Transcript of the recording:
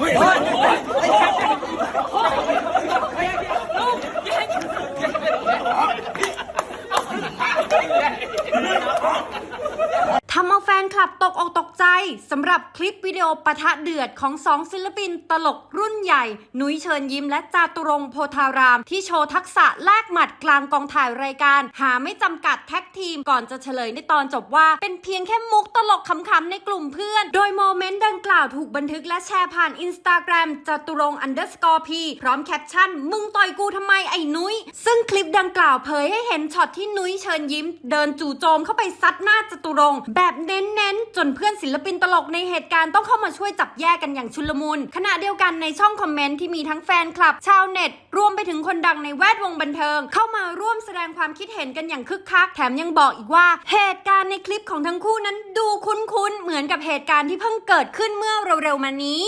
快快 ฟนคลับตกออกตกใจสำหรับคลิปวิดีโอปะทะเดือดของสองศิลปินตลกรุ่นใหญ่ นุ้ยเชิญยิ้มและจาตุรงโพธาราม ที่โชว์ทักษะแลกหมัดกลางกองถ่ายรายการ หาไม่จำกัดแท็กทีมก่อนจะเฉลยในตอนจบว่า เป็นเพียงแค่มุกตลกขำๆในกลุ่มเพื่อน โดยโมเมนต์ดังกล่าวถูกบันทึกและแชร์ผ่านอินสตาแกรมจาตุรง underscore p พร้อมแคปชั่นมึงต่อยกูทำไมไอ้นุ้ยซึ่งคลิปดังกล่าวเผยให้เห็นช็อตที่นุ้ยเชิญยิ้ม เดินจู่โจมเข้าไปซัดหน้าจตุรงแบบเน้นน้นๆ จนเพื่อนศิลปินตลกในเหตุการณ์ต้องเข้ามาช่วยจับแยกกันอย่างชุลมุน ขณะเดียวกันในช่องคอมเมนต์ที่มีทั้งแฟนคลับ ชาวเน็ต รวมไปถึงคนดังในแวดวงบันเทิง เข้ามาร่วมแสดงความคิดเห็นกันอย่างคึกคัก แถมยังบอกอีกว่า เหตุการณ์ในคลิปของทั้งคู่นั้นดูคุ้นๆ เหมือนกับเหตุการณ์ที่เพิ่งเกิดขึ้นเมื่อเร็วๆมานี้